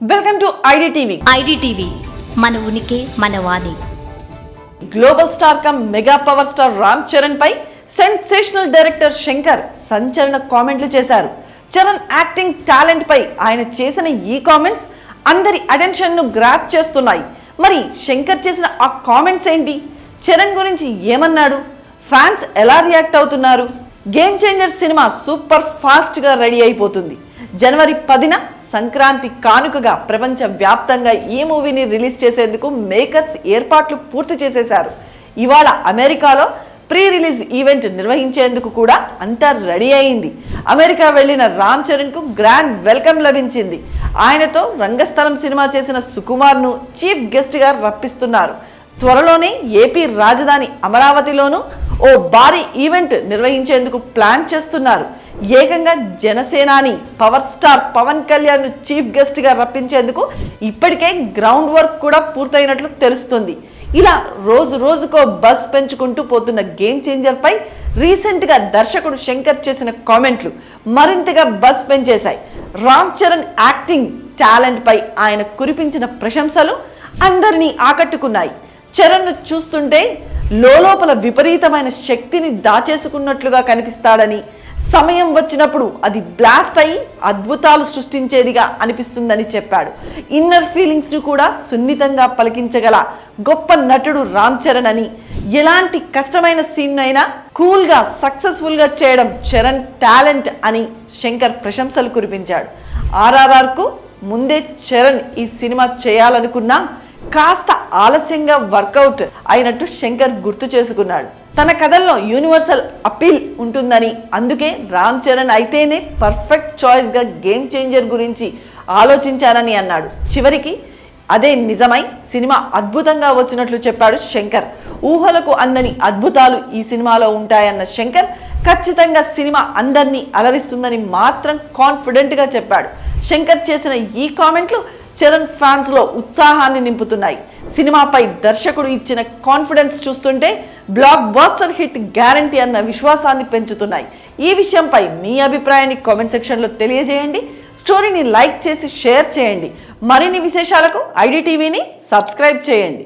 Welcome to IDTV IDTV మన ఉనికి మన వాణి. Global star cum mega power star Ram Charan పై sensational director Shankar సంచలన కామెంట్లు చేశారు. చరణ్ యాక్టింగ్ టాలెంట్ పై ఆయన చేసిన ఈ కామెంట్స్ అందరి అటెన్షన్ను గ్రాప్ చేస్తున్నాయి. మరి శంకర్ చేసిన ఆ కామెంట్స్ ఏంటి? చరణ్ గురించి ఏమన్నాడు? ఫ్యాన్స్ ఎలా రియాక్ట్ అవుతున్నారు? గేమ్ చేంజర్ సినిమా సూపర్ ఫాస్ట్గా రెడీ అయిపోతుంది. జనవరి పదిన సంక్రాంతి కానుకగా ప్రపంచ వ్యాప్తంగా ఈ మూవీని రిలీజ్ చేసేందుకు మేకర్స్ ఏర్పాట్లు పూర్తి చేసేశారు. ఇవాళ అమెరికాలో ప్రీ రిలీజ్ ఈవెంట్ నిర్వహించేందుకు కూడా అంతా రెడీ అయింది. అమెరికా వెళ్ళిన రామ్ చరణ్కు గ్రాండ్ వెల్కమ్ లభించింది. ఆయనతో రంగస్థలం సినిమా చేసిన సుకుమార్ను చీఫ్ గెస్ట్గా రప్పిస్తున్నారు. త్వరలోనే ఏపీ రాజధాని అమరావతిలోనూ ఓ భారీ ఈవెంట్ నిర్వహించేందుకు ప్లాన్ చేస్తున్నారు. ఏకంగా జనసేనాని power star Pawan Kalyan chief గెస్ట్గా రప్పించేందుకు ఇప్పటికే గ్రౌండ్ వర్క్ కూడా పూర్తయినట్లు తెలుస్తుంది. ఇలా రోజు రోజుకో బస్ పెంచుకుంటూ పోతున్న గేమ్ చేంజర్ పై రీసెంట్గా దర్శకుడు శంకర్ చేసిన కామెంట్లు మరింతగా బస్ పెంచేశాయి. రామ్ చరణ్ యాక్టింగ్ టాలెంట్ పై ఆయన కురిపించిన ప్రశంసలు అందరినీ ఆకట్టుకున్నాయి. చరణ్ను చూస్తుంటే లోపల విపరీతమైన శక్తిని దాచేసుకున్నట్లుగా కనిపిస్తాడని సమయం వచ్చినప్పుడు అది బ్లాస్ట్ అయి అద్భుతాలు సృష్టించేదిగా అనిపిస్తుందని చెప్పాడు. ఇన్నర్ ఫీలింగ్స్ను కూడా సున్నితంగా పలికించగల గొప్ప నటుడు రామ్ చరణ్ అని. ఎలాంటి కష్టమైన సీన్ అయినా కూల్గా సక్సెస్ఫుల్గా చేయడం చరణ్ టాలెంట్ అని శంకర్ ప్రశంసలు కురిపించాడు. ఆర్ఆర్ఆర్కు ముందే చరణ్ ఈ సినిమా చేయాలనుకున్నా కాస్త ఆలస్యంగా వర్కౌట్ అయినట్టు శంకర్ గుర్తు చేసుకున్నాడు. తన కథల్లో యూనివర్సల్ అపీల్ ఉంటుందని. అందుకే రామ్ చరణ్ అయితేనే పర్ఫెక్ట్ చాయిస్గా గేమ్ చేంజర్ గురించి ఆలోచించానని అన్నాడు. చివరికి అదే నిజమై సినిమా అద్భుతంగా వచ్చినట్లు చెప్పాడు శంకర్. ఊహలకు అందని అద్భుతాలు ఈ సినిమాలో ఉంటాయన్న శంకర్ ఖచ్చితంగా సినిమా అందరినీ అలరిస్తుందని మాత్రం కాన్ఫిడెంట్గా చెప్పాడు. శంకర్ చేసిన ఈ కామెంట్లు చరణ్ ఫ్యాన్స్లో ఉత్సాహాన్ని నింపుతున్నాయి. సినిమాపై దర్శకుడు ఇచ్చిన కాన్ఫిడెన్స్ చూస్తుంటే బ్లాక్ బాస్టర్ హిట్ గ్యారంటీ అన్న విశ్వాసాన్ని పెంచుతున్నాయి. ఈ విషయంపై మీ అభిప్రాయాన్ని కామెంట్ సెక్షన్లో తెలియజేయండి. స్టోరీని లైక్ చేసి షేర్ చేయండి. మరిన్ని విశేషాలకు ఐడి టీవీని సబ్స్క్రైబ్ చేయండి.